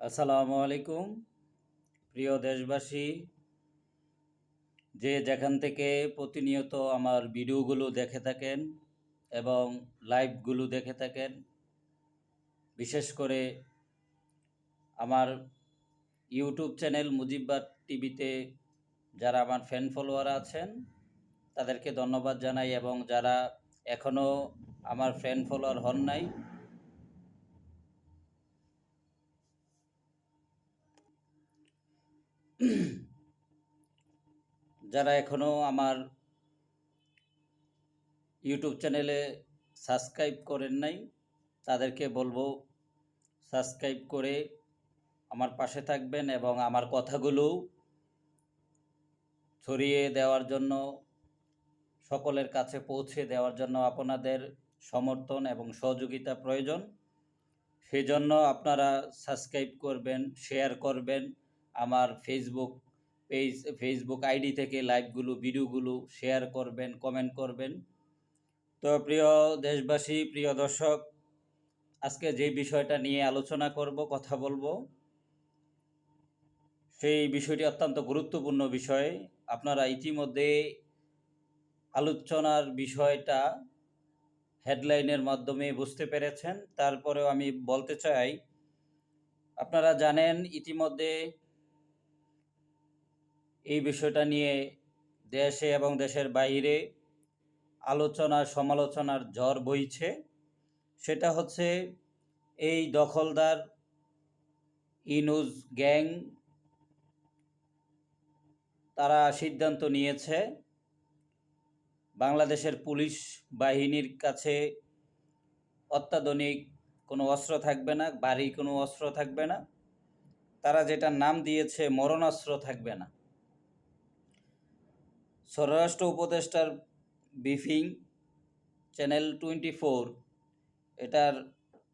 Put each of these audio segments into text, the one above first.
আসসালামু আলাইকুম। প্রিয় দেশবাসী, যে যেখান থেকে প্রতিনিয়ত আমার ভিডিওগুলো দেখে থাকেন এবং লাইভগুলো দেখে থাকেন, বিশেষ করে আমার ইউটিউব চ্যানেল মুজিববাদ টিভিতে যারা আমার ফ্যান ফলোয়ার আছেন, তাদেরকে ধন্যবাদ জানাই এবং যারা এখনও আমার ফ্যান ফলোয়ার হন নাই যারা এখনও আমার ইউটিউব চ্যানেলে সাবস্ক্রাইব করেন নাই, তাদেরকে বলব সাবস্ক্রাইব করে আমার পাশে থাকবেন এবং আমার কথাগুলো ছড়িয়ে দেওয়ার জন্য, সকলের কাছে পৌঁছে দেওয়ার জন্য আপনাদের সমর্থন এবং সহযোগিতা প্রয়োজন। সেজন্য আপনারা সাবস্ক্রাইব করবেন শেয়ার করবেন আমার ফেসবুক পেজ ফেসবুক আইডি থেকে লাইভগুলো ভিডিওগুলো শেয়ার করবেন কমেন্ট করবেন। তো প্রিয় দেশবাসী, প্রিয় দর্শক, আজকে যে বিষয়টা নিয়ে আলোচনা করব, কথা বলব, সেই বিষয়টি অত্যন্ত গুরুত্বপূর্ণ বিষয়। আপনারা ইতিমধ্যে আলোচনার বিষয়টা হেডলাইনের মাধ্যমে বুঝতে পেরেছেন। তারপরেও আমি বলতে চাই, আপনারা জানেন, ইতিমধ্যে এই বিষয়টা নিয়ে দেশে এবং দেশের বাইরে আলোচনা সমালোচনার ঝড় বইছে। সেটা হচ্ছে এই দখলদার ইনুজ গ্যাং, তারা সিদ্ধান্ত নিয়েছে বাংলাদেশের পুলিশ বাহিনীর কাছে অত্যাধুনিক কোনো অস্ত্র থাকবে না ভারী কোনো অস্ত্র থাকবে না। তারা যেটা নাম দিয়েছে, মরণাস্ত্র থাকবে না। স্বরাষ্ট্র উপদেষ্টার ব্রিফিং চ্যানেল টোয়েন্টি ফোর এটার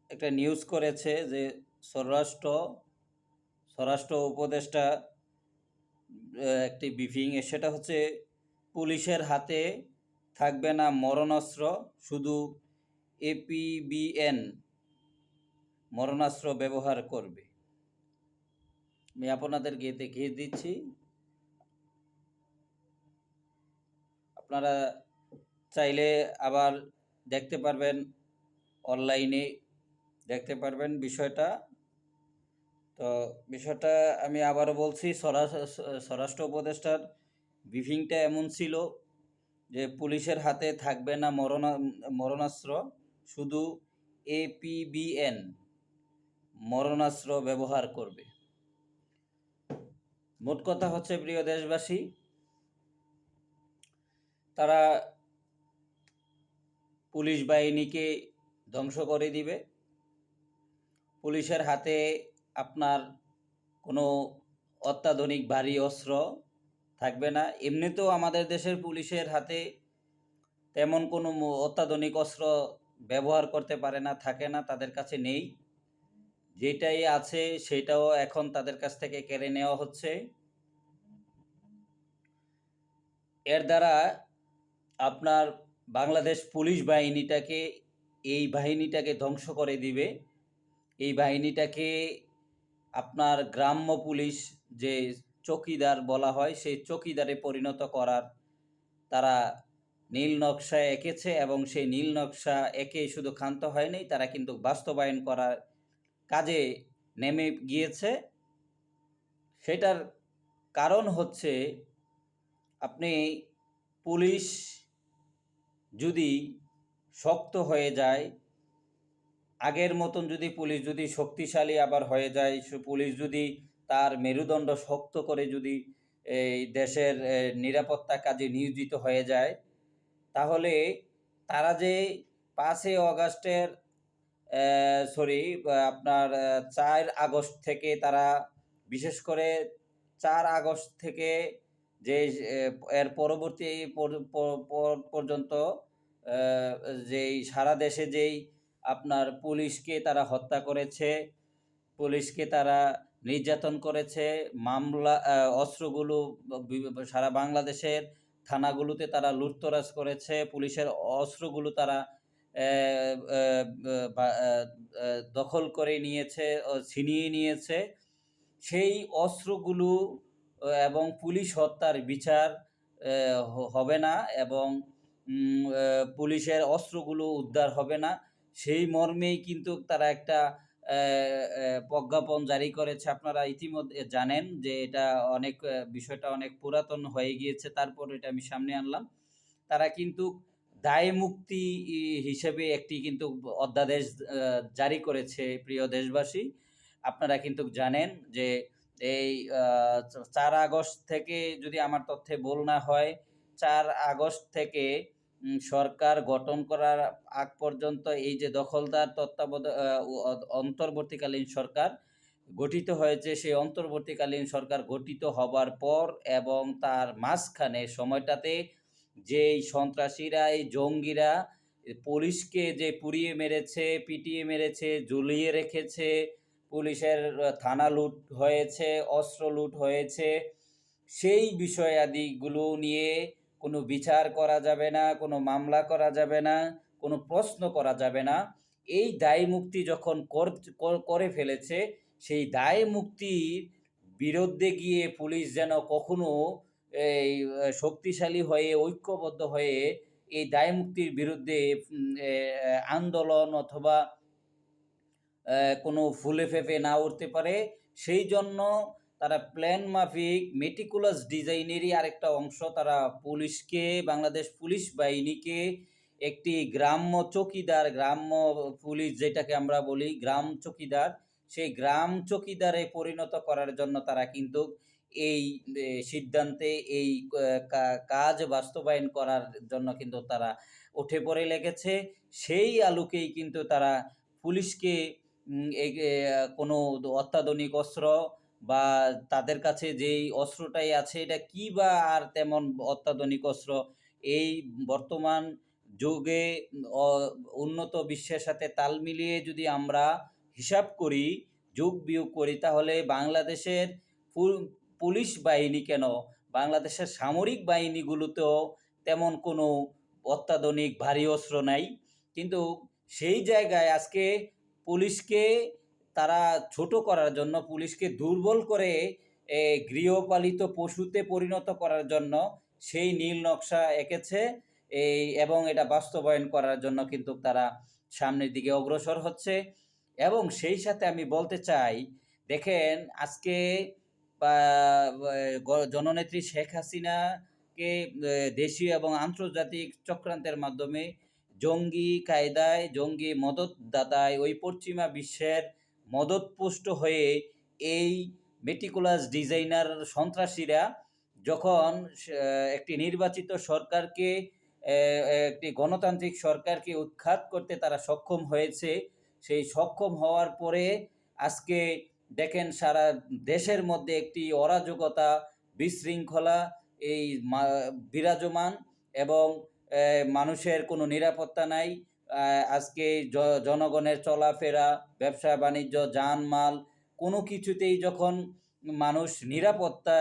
একটা নিউজ করেছে যে স্বরাষ্ট্র স্বরাষ্ট্র উপদেষ্টা একটি ব্রিফিং সেটা হচ্ছে পুলিশের হাতে থাকবে না মরণাস্ত্র, শুধু এপিবিএন মরণাস্ত্র ব্যবহার করবে। আমি আপনাদের আপনাদেরকে দেখিয়ে দিচ্ছি। আপনারা চাইলে আবার দেখতে পারবেন অনলাইনে দেখতে পারবেন বিষয়টা। তো বিষয়টা আমি আবারও বলছি স্বরাষ্ট্র উপদেষ্টার ব্রিফিংটা এমন ছিল যে পুলিশের হাতে থাকবে না মরণা, মরণাস্ত্র, শুধু এপিবিএন মরণাস্ত্র ব্যবহার করবে। মোট কথা হচ্ছে, প্রিয় দেশবাসী তারা পুলিশ বাহিনীকে ধ্বংস করে দিবে। পুলিশের হাতে আপনার কোনো অত্যাধুনিক ভারী অস্ত্র থাকবে না। এমনিতেও আমাদের দেশের পুলিশের হাতে তেমন কোনো অত্যাধুনিক অস্ত্র ব্যবহার করতে পারে না, থাকে না, তাদের কাছে নেই। যেটাই আছে সেটাও এখন তাদের কাছ থেকে কেড়ে নেওয়া হচ্ছে। এর দ্বারা আপনার বাংলাদেশ পুলিশ বাহিনীটাকে, এই বাহিনীটাকে ধ্বংস করে দিবে। এই বাহিনীটাকে আপনার গ্রাম্য পুলিশ যে চকিদার বলা হয়, সেই চকিদারে পরিণত করার তারা নীল নকশা এঁকেছে এবং সেই নীল নকশা একে শুধু ক্ষান্ত হয়নি, তারা কিন্তু বাস্তবায়ন করার কাজে নেমে গিয়েছে। সেটার কারণ হচ্ছে আপনি পুলিশ যদি শক্ত হয়ে যায়, আগের মতন যদি পুলিশ যদি শক্তিশালী আবার হয়ে যায় পুলিশ যদি তার মেরুদণ্ড শক্ত করে যদি এই দেশের নিরাপত্তা কাজে নিয়োজিত হয়ে যায়, তাহলে তারা যে পাঁচই অগাস্টের সরি আপনার চার আগস্ট থেকে তারা বিশেষ করে চার আগস্ট থেকে যে এর পরবর্তী পর্যন্ত যেই সারা দেশে যেই আপনার পুলিশকে তারা হত্যা করেছে, পুলিশকে তারা নির্যাতন করেছে, মামলা অস্ত্রগুলো সারা বাংলাদেশের থানাগুলোতে তারা লুটতরাজ করেছে, পুলিশের অস্ত্রগুলো তারা দখল করে নিয়েছে ছিনিয়ে নিয়েছে। সেই অস্ত্রগুলো এবং পুলিশ হত্যার বিচার হবে না এবং পুলিশের অস্ত্রগুলো উদ্ধার হবে না। সেই মর্মেই কিন্তু তারা একটা প্রজ্ঞাপন জারি করেছে। আপনারা ইতিমধ্যে জানেন যে এটা অনেক বিষয়টা অনেক পুরাতন হয়ে গিয়েছে, তারপর এটা আমি সামনে আনলাম। তারা কিন্তু দায় মুক্তি হিসেবে একটি কিন্তু অধ্যাদেশ জারি করেছে প্রিয় দেশবাসী। আপনারা কিন্তু জানেন যে এই চার আগস্ট থেকে যদি আমার তথ্যে ভুল না হয়, চার আগস্ট থেকে সরকার গঠন করার আগ পর্যন্ত এই যে দখলদার তত্ত্বাবধান অন্তর্বর্তীকালীন সরকার গঠিত হয়েছে, সেই অন্তর্বর্তীকালীন সরকার গঠিত হবার পর এবং তার মাঝখানে সময়টাতে যেই সন্ত্রাসীরা এই জঙ্গিরা পুলিশকে যে পুড়িয়ে মেরেছে, পিটিয়ে মেরেছে, ঝুলিয়ে রেখেছে, পুলিশের থানা লুট হয়েছে, অস্ত্র লুট হয়েছে, সেই বিষয়াদিগুলো নিয়ে কোনো বিচার করা যাবে না, কোনো মামলা করা যাবে না, কোনো প্রশ্ন করা যাবে না। এই দায় মুক্তি যখন কর- ফেলেছে, সেই দায় মুক্তির বিরুদ্ধে গিয়ে পুলিশ যেন কখনো এই, শক্তিশালী হয়ে, ঐক্যবদ্ধ হয়ে এই দায় মুক্তির বিরুদ্ধে আন্দোলন অথবা কোনো ফুলে ফেপে না উঠতে পারে, সেই জন্য তারা প্ল্যান মাফিক মেটিকুলাস ডিজাইনেরই আরেকটা অংশ। তারা পুলিশকে, বাংলাদেশ পুলিশ বাহিনীকে একটি গ্রাম্য চকিদার, গ্রাম্য পুলিশ যেটাকে আমরা বলি গ্রাম চকিদার, সেই গ্রাম চকিদারে পরিণত করার জন্য তারা কিন্তু এই সিদ্ধান্তে এই কাজ বাস্তবায়ন করার জন্য কিন্তু তারা উঠে পড়ে লেগেছে। সেই আলোকেই কিন্তু তারা পুলিশকে কোনো অত্যাধুনিক অস্ত্র বা তাদের কাছে যেই অস্ত্রটাই আছে, এটা কি বা আর তেমন অত্যাধুনিক অস্ত্র? এই বর্তমান যুগে উন্নত বিশ্বের সাথে তাল মিলিয়ে যদি আমরা হিসাব করি, যোগ বিয়োগ করি, তাহলে বাংলাদেশের পুলিশ বাহিনী কেন? বাংলাদেশের সামরিক বাহিনীগুলোতেও তেমন কোনো অত্যাধুনিক ভারী অস্ত্র নাই। কিন্তু সেই জায়গায় আজকে পুলিশকে তারা ছোট করার জন্য, পুলিশকে দুর্বল করে গৃহপালিত পশুতে পরিণত করার জন্য সেই নীল নকশা এঁকেছে। এই, এবং এটা বাস্তবায়ন করার জন্য কিন্তু তারা সামনের দিকে অগ্রসর হচ্ছে। এবং সেই সাথে আমি বলতে চাই, দেখেন, আজকে জননেত্রী শেখ হাসিনাকে দেশীয় এবং আন্তর্জাতিক চক্রান্তের মাধ্যমে জঙ্গি কায়দায়, জঙ্গি মদত দাতায় ওই পশ্চিমা বিশ্বের মদতপুষ্ট হয়ে এই মেটিকুলাস ডিজাইনার সন্ত্রাসীরা যখন একটি নির্বাচিত সরকারকে একটি গণতান্ত্রিক সরকারকে উৎখাত করতে তারা সক্ষম হয়েছে, সেই সক্ষম হওয়ার পরে আজকে দেখেন সারা দেশের মধ্যে একটি অরাজকতা, বিশৃঙ্খলা, এই বিরাজমান এবং মানুষের কোনো নিরাপত্তা নাই। আজকে জনগণের চলাফেরা, ব্যবসা, বাণিজ্য যানমাল কোনো কিছুতেই যখন মানুষ নিরাপত্তা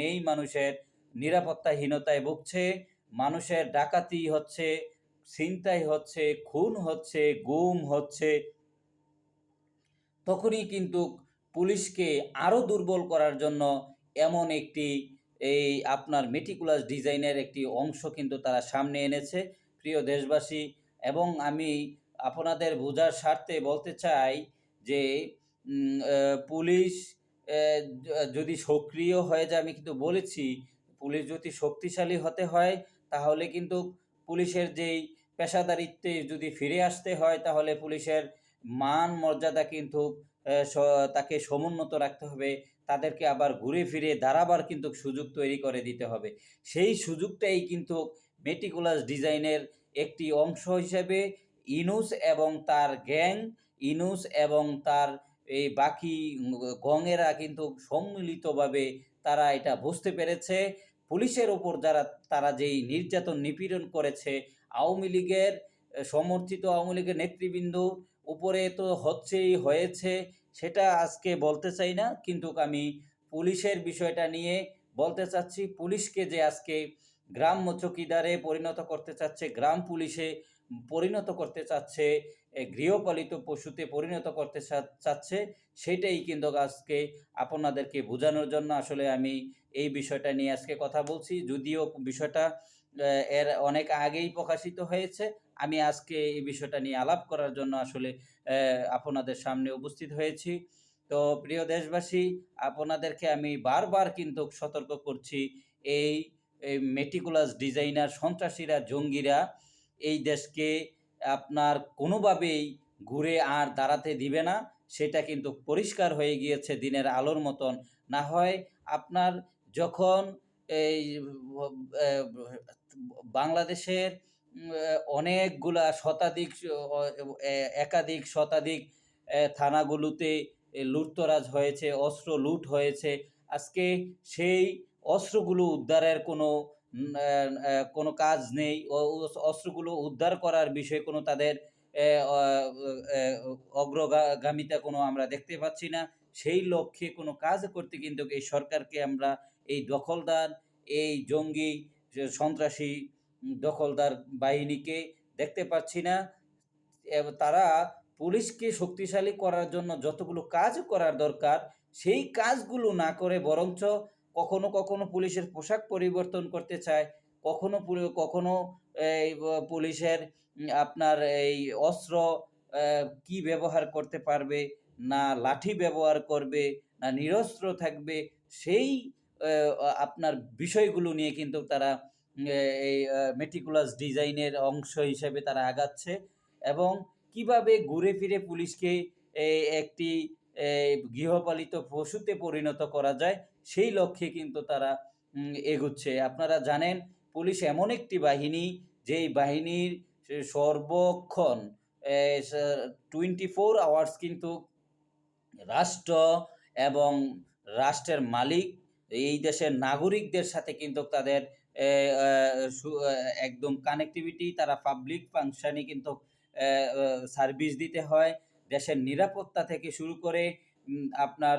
নেই মানুষের, নিরাপত্তাহীনতায় ভুগছে, মানুষের ডাকাতি হচ্ছে, ছিনতাই হচ্ছে, খুন হচ্ছে, গুম হচ্ছে, তখনই কিন্তু পুলিশকে আরও দুর্বল করার জন্য এমন একটি এই আপনার মেটিকুলাস ডিজাইনের একটি অংশ কিন্তু তারা সামনে এনেছে। প্রিয় দেশবাসী এবং আমি আপনাদের বোঝার স্বার্থে বলতে চাই যে পুলিশ যদি সক্রিয় হয়ে যায়, আমি কিন্তু বলেছি, পুলিশ যদি শক্তিশালী হতে হয়, তাহলে কিন্তু পুলিশের যেই পেশাদারিত্বে যদি ফিরে আসতে হয়, তাহলে পুলিশের মান, মর্যাদা কিন্তু তাকে সমুন্নত রাখতে হবে। তাদেরকে আবার ঘুরে ফিরে দাঁড়াবার কিন্তু সুযোগ তৈরি করে দিতে হবে। সেই সুযোগটাই কিন্তু মেটিকুলাস ডিজাইনের একটি অংশ হিসেবে ইনুস এবং তার গ্যাং, ইনুস এবং তার এই বাকি গঙেরা কিন্তু সম্মিলিতভাবে তারা এটা বুঝতে পেরেছে। পুলিশের ওপর যারা, তারা যেই নির্যাতন নিপীড়ন করেছে, আওয়ামী লীগের, সমর্থিত আওয়ামী লীগের নেতৃবৃন্দ, উপরে তো হচ্ছেই, হয়েছে, সেটা আজকে বলতে চাই না। কিন্তু আমি পুলিশের বিষয়টা নিয়ে বলতে চাচ্ছি, পুলিশকে যে আজকে গ্রাম্য চকিদারে পরিণত করতে চাচ্ছে, গ্রাম পুলিশে পরিণত করতে চাচ্ছে গৃহপালিত পশুতে পরিণত করতে চাচ্ছে, সেটাই কিন্তু আজকে আপনাদেরকে বোঝানোর জন্য আসলে আমি এই বিষয়টা নিয়ে আজকে কথা বলছি। যদিও বিষয়টা এর অনেক আগেই প্রকাশিত হয়েছে, আমি আজকে এই বিষয়টা নিয়ে আলাপ করার জন্য আসলে আপনাদের সামনে উপস্থিত হয়েছি। তো প্রিয় দেশবাসী, আপনাদেরকে আমি বারবার কিন্তু সতর্ক করছি, এই মেটিকুলাস ডিজাইনার সন্ত্রাসীরা, জঙ্গিরা এই দেশকে আপনার কোনোভাবেই ঘুরে আর দাঁড়াতে দিবে না। সেটা কিন্তু পরিষ্কার হয়ে গিয়েছে দিনের আলোর মতন। না হয় আপনার যখন এই বাংলাদেশের অনেকগুলা শতাধিক, একাধিক শতাধিক থানাগুলোতে লুটতরাজ হয়েছে, অস্ত্র লুট হয়েছে। আজকে সেই অস্ত্রগুলো উদ্ধারের কোনো কোনো কাজ নেই। অস্ত্রগুলো উদ্ধার করার বিষয়ে কোনো তাদের অগ্রগামিতা কোনো আমরা দেখতে পাচ্ছি না। সেই লক্ষ্যে কোনো কাজ করতে কিন্তু এই সরকারকে আমরা এই দখলদার, এই জঙ্গি সন্ত্রাসী দখলদার বাহিনীকে দেখতে পাচ্ছি না। তারা পুলিশকে শক্তিশালী করার জন্য যতগুলো কাজ করার দরকার, সেই কাজগুলো না করে বরঞ্চ কখনো কখনো পুলিশের পোশাক পরিবর্তন করতে চায়, কখনো কখনো এই পুলিশের আপনার এই অস্ত্র কি ব্যবহার করতে পারবে, না লাঠি ব্যবহার করবে, না নিরস্ত্র থাকবে, সেই আপনার বিষয়গুলো নিয়ে কিন্তু তারা এই মেটিকুলাস ডিজাইনের অংশ হিসেবে তারা আগাচ্ছে এবং কীভাবে ঘুরে ফিরে পুলিশকে একটি গৃহপালিত পশুতে পরিণত করা যায় সেই লক্ষ্যে কিন্তু তারা এগুচ্ছে। আপনারা জানেন, পুলিশ এমন একটি বাহিনী, যেই বাহিনীর সর্বক্ষণ টোয়েন্টি ফোর আওয়ার্স কিন্তু রাষ্ট্র এবং রাষ্ট্রের মালিক, এই দেশের নাগরিকদের সাথে কিন্তু তাদের একদম কানেক্টিভিটি তারা পাবলিক ফাংশানে কিন্তু সার্ভিস দিতে হয়। দেশের নিরাপত্তা থেকে শুরু করে আপনার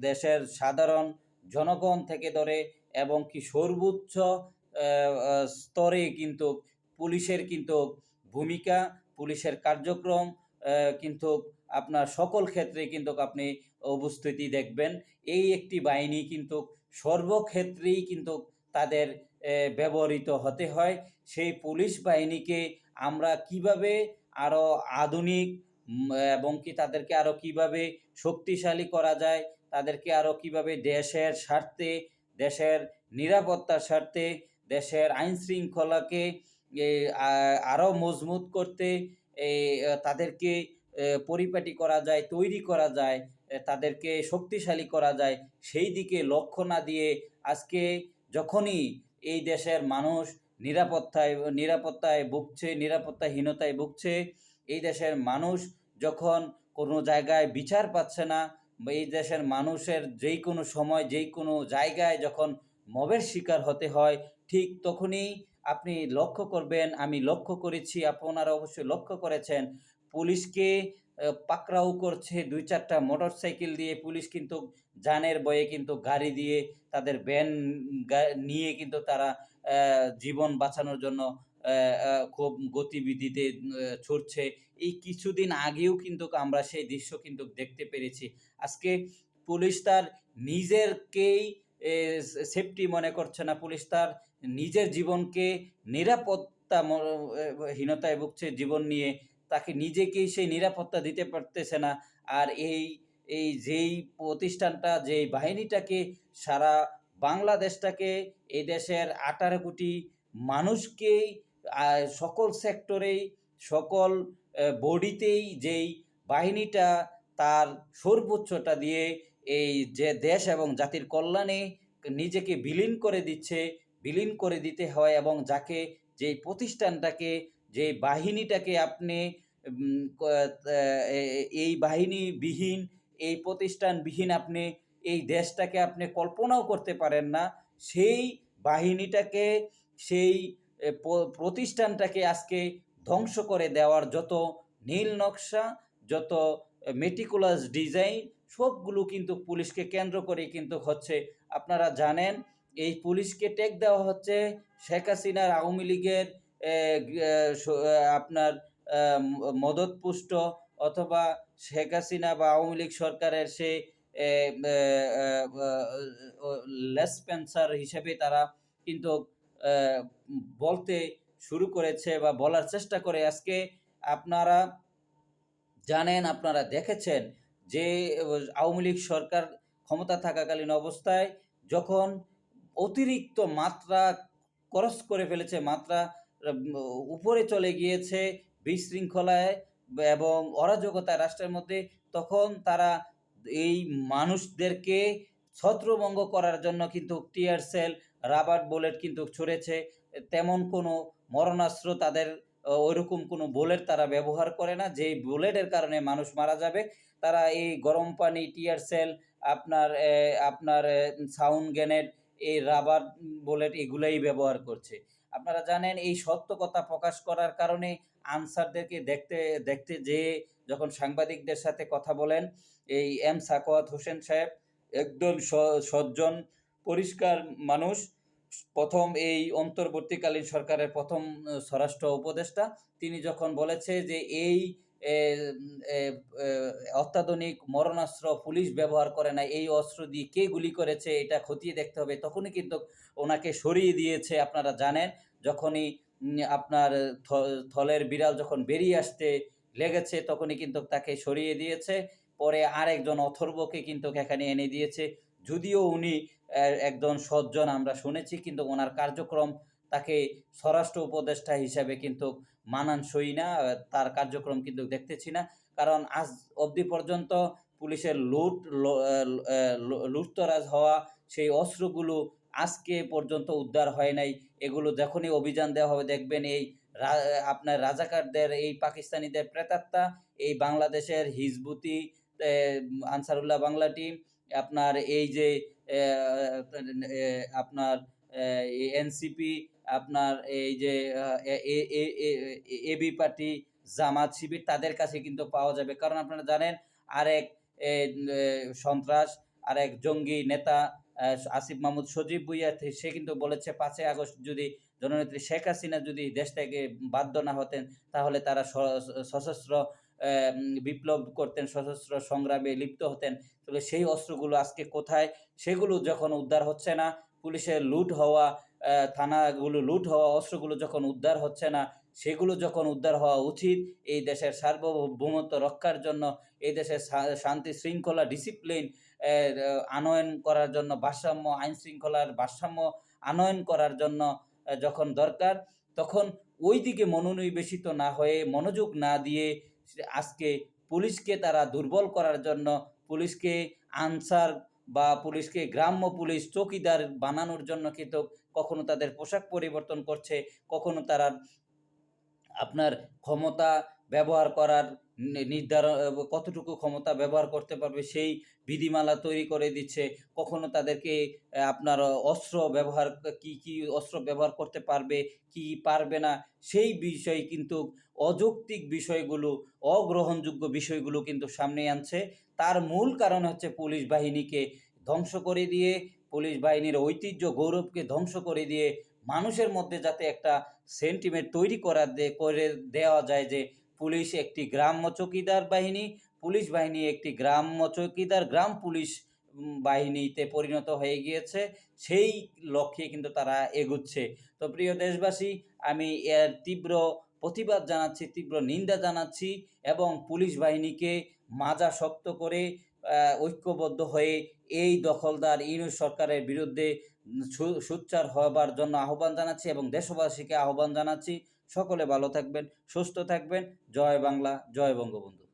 দেশের সাধারণ জনগণ থেকে ধরে এবং কি সর্বোচ্চ স্তরে কিন্তু পুলিশের কিন্তু ভূমিকা, পুলিশের কার্যক্রম কিন্তু আপনার সকল ক্ষেত্রে কিন্তু আপনি উপস্থিতি দেখবেন। এই একটি বাহিনী কিন্তু সর্বক্ষেত্রেই কিন্তু তাদের ব্যবহৃত হতে হয়। সেই পুলিশ বাহিনীকে আমরা কীভাবে আরও আধুনিক এবং কি তাদেরকে আরও কীভাবে শক্তিশালী করা যায়, তাদেরকে আরও কীভাবে দেশের স্বার্থে, দেশের নিরাপত্তার স্বার্থে, দেশের আইন শৃঙ্খলাকে আরও মজবুত করতে তাদেরকে পরিপাটি করা যায়, তৈরি করা যায় তাদেরকে শক্তিশালী করা যায়, সেই দিকে লক্ষ্য না দিয়ে আজকে যখনই এই দেশের মানুষ নিরাপত্তায় নিরাপত্তায় ভুগছে, নিরাপত্তাহীনতায় ভুগছে এই দেশের মানুষ যখন কোনো জায়গায় বিচার পাচ্ছে না, এই দেশের মানুষের যেই কোনো সময় যেই কোনো জায়গায় যখন মবের শিকার হতে হয়, ঠিক তখনই আপনি লক্ষ্য করবেন, আমি লক্ষ্য করেছি, আপনারা অবশ্যই লক্ষ্য করেছেন, পুলিশকে পাকড়াও করছে দুই চারটা মোটর সাইকেল দিয়ে, পুলিশ কিন্তু জানের বয়ে কিন্তু গাড়ি দিয়ে, তাদের ভ্যান গা- নিয়ে কিন্তু তারা জীবন বাঁচানোর জন্য খুব গতিবিধিতে ছুটছে এই কিছুদিন আগেও কিন্তু আমরা সেই দৃশ্য কিন্তু দেখতে পেরেছি। আজকে পুলিশ তার নিজেরকেই সেফটি মনে করছে না। পুলিশ তার নিজের জীবনকে নিরাপত্তা হীনতায় ভুগছে জীবন নিয়ে। তাকে নিজেকেই সেই নিরাপত্তা দিতে পারতেছে না। আর এই এই যেই প্রতিষ্ঠানটা, যেই বাহিনীটাকে সারা বাংলাদেশটাকে এই দেশের আঠারো কোটি মানুষকেই সকল সেক্টরেই সকল বডিতেই যেই বাহিনীটা তার সর্বোচ্চটা দিয়ে এই যে দেশ এবং জাতির কল্যাণে নিজেকে বিলীন করে দিচ্ছে বিলীন করে দিতে হয় এবং যাকে যেই প্রতিষ্ঠানটাকে যে বাহিনীটাকে আপনি উম, ক- আহ, এ- এই বাহিনীবিহীন এই প্রতিষ্ঠানবিহীন আপনি এই দেশটাকে আপনি কল্পনাও করতে পারেন না সেই বাহিনীটাকে সেই প্রতিষ্ঠানটাকে আজকে ধ্বংস করে দেওয়ার যত নীল নকশা যত মেটিকুলাস ডিজাইন সবগুলো কিন্তু পুলিশকে কেন্দ্র করে কিন্তু হচ্ছে। আপনারা জানেন এই পুলিশকে টেক দেওয়া হচ্ছে শেখ হাসিনার আওয়ামী লীগের আপনার মদতপুষ্ট অথবা শেখ হাসিনা বা আওয়ামী লীগ সরকারের সে এ, লেসপেন্সার হিসেবে তারা কিন্তু বলতে শুরু করেছে বা বলার চেষ্টা করে আজকে আপনারা জানেন, আপনারা দেখেছেন যে, আওয়ামী লীগ সরকার ক্ষমতা থাকাকালীন অবস্থায় যখন অতিরিক্ত মাত্রা ক্রস করে ফেলেছে, মাত্রা উপরে চলে গিয়েছে বিশৃঙ্খলায় এবং অরাজকতায় রাষ্ট্রের মধ্যে, তখন তারা এই মানুষদেরকে ছত্রভঙ্গ করার জন্য কিন্তু টিয়ার সেল রাবার বুলেট কিন্তু ছুঁড়েছে। তেমন কোনো মরণাস্ত্র তাদের ওইরকম কোনো বুলেট তারা ব্যবহার করে না। যেই বুলেটের কারণে মানুষ মারা যাবে। তারা এই গরম পানি, টিয়ার সেল, আপনার আপনার সাউন্ড গ্রেনেড, এই রাবার বুলেট এগুলাই ব্যবহার করছে। আপনারা জানেন, এই সত্য কথা প্রকাশ করার কারণে আনসারদেরকে দেখতে দেখতে যে যখন সাংবাদিকদের সাথে কথা বলেন, এই এম সাকোয়াত হোসেন সাহেব, একদম সজ্জন পরিষ্কার মানুষ। প্রথম এই অন্তর্বর্তীকালীন সরকারের প্রথম স্বরাষ্ট্র উপদেষ্টা। তিনি যখন বলেছে যে এই অত্যাধুনিক মরণাস্ত্র পুলিশ ব্যবহার করে না এই অস্ত্র দিয়ে কে গুলি করেছে, এটা খতিয়ে দেখতে হবে, তখনই কিন্তু ওনাকে সরিয়ে দিয়েছে, আপনারা জানেন। যখনই আপনার থলের বিড়াল যখন বেরিয়ে আসতে লেগেছে, তখনই কিন্তু তাকে সরিয়ে দিয়েছে। পরে আরেকজন অথর্বকে কিন্তু এখানে এনে দিয়েছে। যদিও উনি একজন সজ্জন আমরা শুনেছি, কিন্তু ওনার কার্যক্রম তাকে স্বরাষ্ট্র উপদেষ্টা হিসাবে কিন্তু মানানসই না, তার কার্যক্রম কিন্তু দেখতেছি না। কারণ আজ অবধি পর্যন্ত পুলিশের লুট লুটতরাজ হওয়া সেই অস্ত্রগুলো আজকে পর্যন্ত উদ্ধার হয় নাই। এগুলো যখনই অভিযান দেওয়া হবে, দেখবেন এই আপনার রাজাকারদের, এই পাকিস্তানিদের প্রেতাত্মা, এই বাংলাদেশের হিজবুতি আনসারুল্লাহ বাংলা টিম আপনার এই যে আপনার এনসিপি, আপনার এই যে এবি পার্টি, জামাত শিবির, তাদের কাছে কিন্তু পাওয়া যাবে। কারণ আপনারা জানেন, আরেক সন্ত্রাস, আরেক জঙ্গি নেতা আসিফ মাহমুদ সজীব ভুইয়া, সে কিন্তু বলেছে পাঁচই আগস্ট যদি জননেত্রী শেখ হাসিনা যদি দেশ থেকে বাধ্য না হতেন, তাহলে তারা সশস্ত্র বিপ্লব করতেন, সশস্ত্র সংগ্রামে লিপ্ত হতেন। তাহলে সেই অস্ত্রগুলো আজকে কোথায়? সেগুলো যখন উদ্ধার হচ্ছে না পুলিশের লুট হওয়া থানাগুলো লুট হওয়া, অস্ত্রগুলো যখন উদ্ধার হচ্ছে না, সেগুলো যখন উদ্ধার হওয়া উচিত, এই দেশের সার্বভৌমত্ব রক্ষার জন্য, এই দেশের শান্তি শৃঙ্খলা ডিসিপ্লিন আনয়ন করার জন্য, ভারসাম্য, আইন শৃঙ্খলার ভারসাম্য আনয়ন করার জন্য যখন দরকার, তখন ওই দিকে মনোনিবেশিত না হয়ে, মনোযোগ না দিয়ে আজকে পুলিশকে তারা দুর্বল করার জন্য পুলিশকে আনসার বা পুলিশকে গ্রাম্য পুলিশ চৌকিদার বানানোর জন্য কিন্তু কখনো তাদের পোশাক পরিবর্তন করছে, কখনো তারা আপনার ক্ষমতা ব্যবহার করার নির্ধারণ কতটুকু ক্ষমতা ব্যবহার করতে পারবে, সেই বিধিমালা তৈরি করে দিচ্ছে। কখনো তাদেরকে আপনার অস্ত্র ব্যবহার, কি কি অস্ত্র ব্যবহার করতে পারবে, কি পারবে না, সেই বিষয় কিন্তু অযৌক্তিক বিষয়গুলো, অগ্রহণযোগ্য বিষয়গুলো কিন্তু সামনে আনছে। তার মূল কারণ হচ্ছে পুলিশ বাহিনীকে ধ্বংস করে দিয়ে, পুলিশ বাহিনীর ঐতিহ্য, গৌরবকে ধ্বংস করে দিয়ে মানুষের মধ্যে যাতে একটা সেন্টিমেন্ট তৈরি করা করে দেওয়া যায় যে পুলিশ একটি গ্রাম্য চৌকিদার বাহিনী, পুলিশ বাহিনী একটি গ্রাম্য চৌকিদার, গ্রাম পুলিশ বাহিনীতে পরিণত হয়ে গিয়েছে। সেই লক্ষ্যে কিন্তু তারা এগুচ্ছে। তো প্রিয় দেশবাসী, আমি এর তীব্র প্রতিবাদ জানাচ্ছি, তীব্র নিন্দা জানাচ্ছি এবং পুলিশ বাহিনীকে মাজা শক্ত করে ঐক্যবদ্ধ হয়ে এই দখলদার ইউনুস সরকারের বিরুদ্ধে সোচ্চার হবার জন্য আহ্বান জানাচ্ছি এবং দেশবাসীকে আহ্বান জানাচ্ছি। সকলে ভালো থাকবেন সুস্থ থাকবেন। জয় বাংলা জয় বঙ্গবন্ধু।